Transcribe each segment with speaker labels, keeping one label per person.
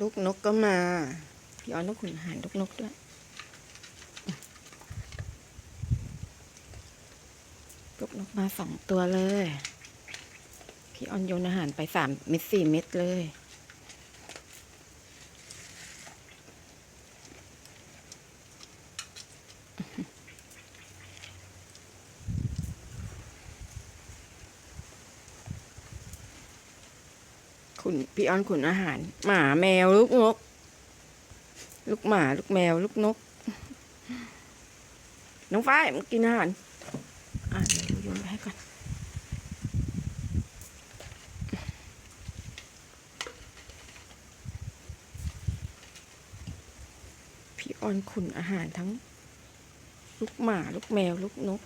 Speaker 1: ลูกนกก็มาพี่ออนต้องขุนหารลูกนกด้วย ลูกนกมาสองตัวเลย พี่ออนโยนอาหารไปสามเม็ดสี่เม็ดเลย ขุนพี่ออนขุนอาหาร หมาแมวลูกนก ลูกหมาลูกแมว ลูกนก น้องฝ้ายมันกินอาหารอ่าเดี๋ยวโยนไปให้ก่อนพี่ออนขุนอาหารทั้ง ลูกหมา ลูกแมว ลูกนก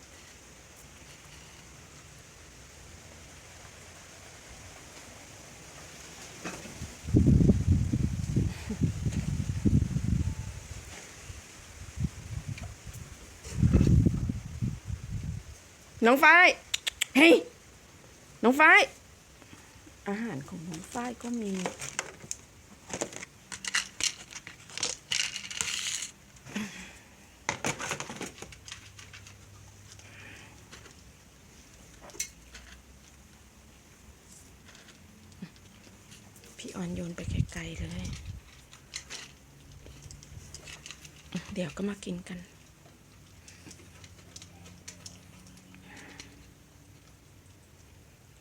Speaker 1: น้องฝ้ายเฮ้ยน้องฝ้ายอาหารของน้องฝ้ายก็มี พี่ออนโยนไปไกลๆเลย เดี๋ยวก็มากินกัน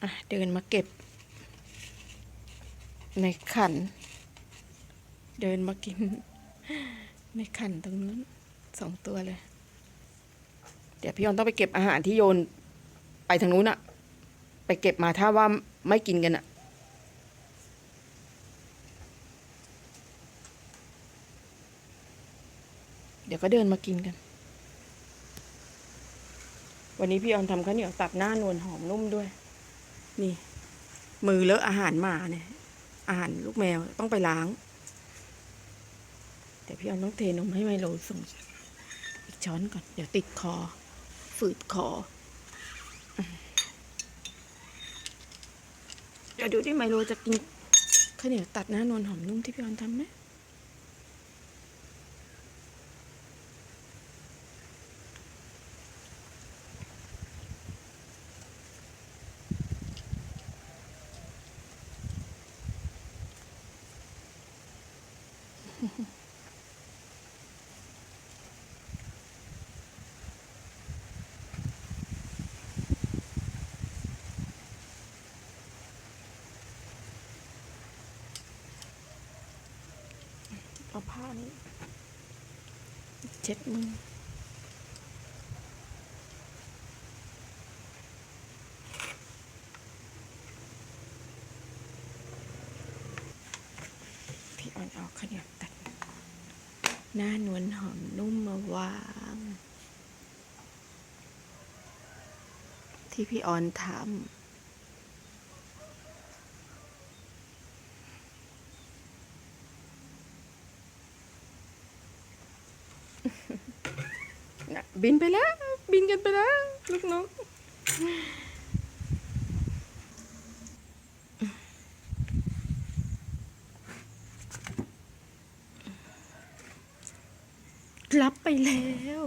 Speaker 1: อะ เดินมาเก็บ ในขัน เดินมากิน ในขันตรงนู้นสองตัวเลย เดี๋ยวพี่ออนต้องไปเก็บอาหารที่โยน ไปทางนู้นอะไปเก็บมาถ้าว่าไม่กินกันอะ ยวก็เดินมากินกัน วันนี้พี่ออนทำข้าวเหนียวตับหน้านวลหอมนุ่มด้วย นี่ มือเลอะอาหารหมาเนี่ย อาหารลูกแมวต้องไปล้าง แต่พี่ออนต้องเทนมให้ไมโลส่งอีกช้อนก่อน เดี๋ยวติดคอ ฝืดคอเดี๋ยวดูที่ไมโลจะกินข้าวเหนียวตัดหน้านวลหอมนุ่มที่พี่ออนทำไหม เอาผ้านี้เช็ดมือพี่อ่อนเอาข้าวเนียวตัด หน้านวลหอมนุ่มมาวาง ที่พี่ออนทำบินไปแล้ว บินกันไปแล้ว ลูกนก รับไปแล้ว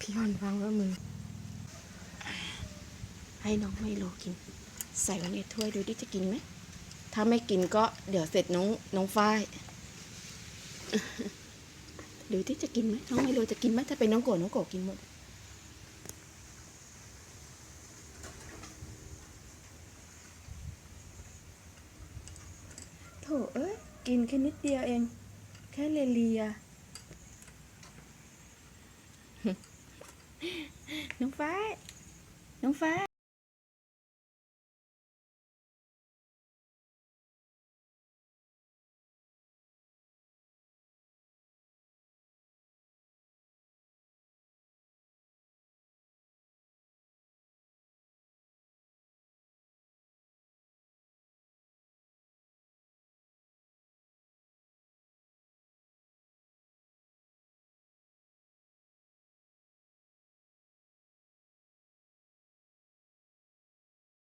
Speaker 1: พี่ฮอนวางว่ามือ ให้น้องไมโลกิน ใส่ไว้ในถ้วยดูดิจะกินไหม ถ้าไม่กินก็เดี๋ยวเสร็จน้องน้องฝ้ายดูที่จะกินไหมน้องไมโลจะกินไหมถ้าเป็นน้องโกน้องโกกินหมดโถเอ้ยกินแค่นิดเดียวเอง แค่เลเลียน้องฝ้ายน้องฝ้าย